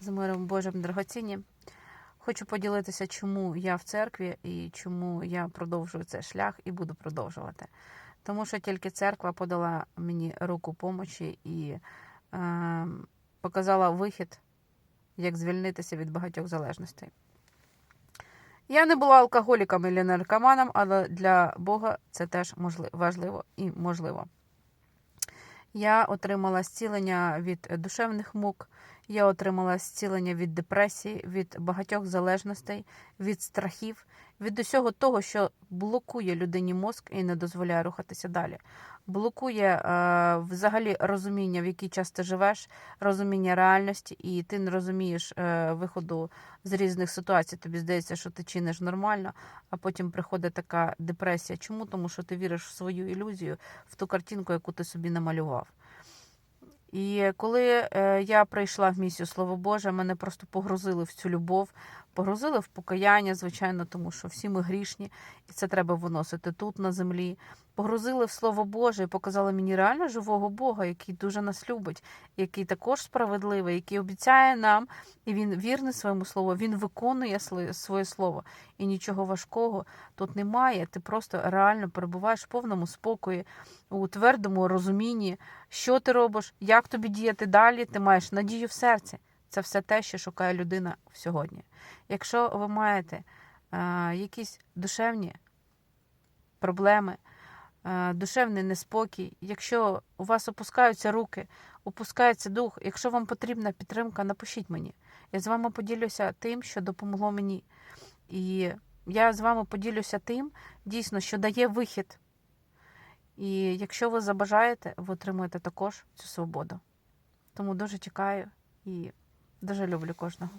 з миром Божим драгоцінні. Хочу поділитися, чому я в церкві і чому я продовжую цей шлях і буду продовжувати. Тому що тільки церква подала мені руку помочі і е, показала вихід, як звільнитися від багатьох залежностей. Я не була алкоголіком і наркоманом, але для Бога це теж можли- важливо і можливо. Я отримала зцілення від душевних мук, я отримала зцілення від депресії, від багатьох залежностей, від страхів, від усього того, що блокує людині мозк і не дозволяє рухатися далі. Блокує е, взагалі розуміння, в який час ти живеш, розуміння реальності, і ти не розумієш е, виходу з різних ситуацій. Тобі здається, що ти чиниш нормально, а потім приходить така депресія. Чому? Тому що ти віриш в свою ілюзію, в ту картинку, яку ти собі намалював. І коли е, я прийшла в місію Слово Боже, мене просто погрузили в цю любов, погрузили в покаяння, звичайно, тому що всі ми грішні, і це треба виносити тут, на землі. Погрузили в Слово Боже і показали мені реально живого Бога, який дуже нас любить, який також справедливий, який обіцяє нам, і він вірний своєму слову, він виконує своє слово. І нічого важкого тут немає. Ти просто реально перебуваєш в повному спокої, у твердому розумінні, що ти робиш, як тобі діяти далі. Ти маєш надію в серці. Це все те, що шукає людина сьогодні. Якщо ви маєте е, якісь душевні проблеми, душевний неспокій, якщо у вас опускаються руки, опускається дух, якщо вам потрібна підтримка, напишіть мені. Я з вами поділюся тим, що допомогло мені. І я з вами поділюся тим, дійсно, що дає вихід. І якщо ви забажаєте, ви отримуєте також цю свободу. Тому дуже чекаю і дуже люблю кожного.